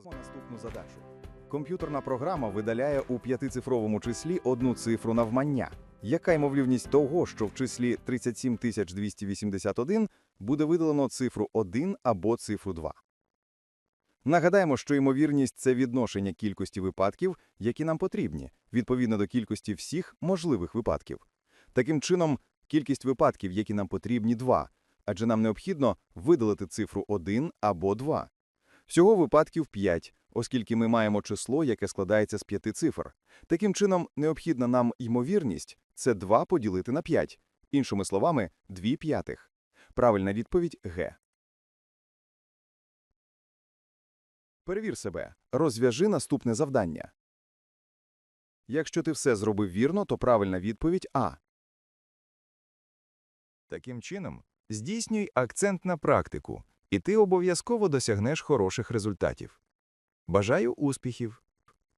Розглянемо наступну задачу. Комп'ютерна програма видаляє у п'ятицифровому числі одну цифру навмання. Яка ймовірність того, що в числі 37281 буде видалено цифру 1 або цифру 2? Нагадаємо, що ймовірність – це відношення кількості випадків, які нам потрібні, відповідно до кількості всіх можливих випадків. Таким чином, кількість випадків, які нам потрібні, 2, адже нам необхідно видалити цифру 1 або 2. Всього випадків 5, оскільки ми маємо число, яке складається з п'яти цифр. Таким чином, необхідна нам ймовірність – це 2 поділити на 5. Іншими словами, 2 п'ятих. Правильна відповідь – Г. Перевір себе. Розв'яжи наступне завдання. Якщо ти все зробив вірно, то правильна відповідь – А. Таким чином, здійснюй акцент на практику, і ти обов'язково досягнеш хороших результатів. Бажаю успіхів!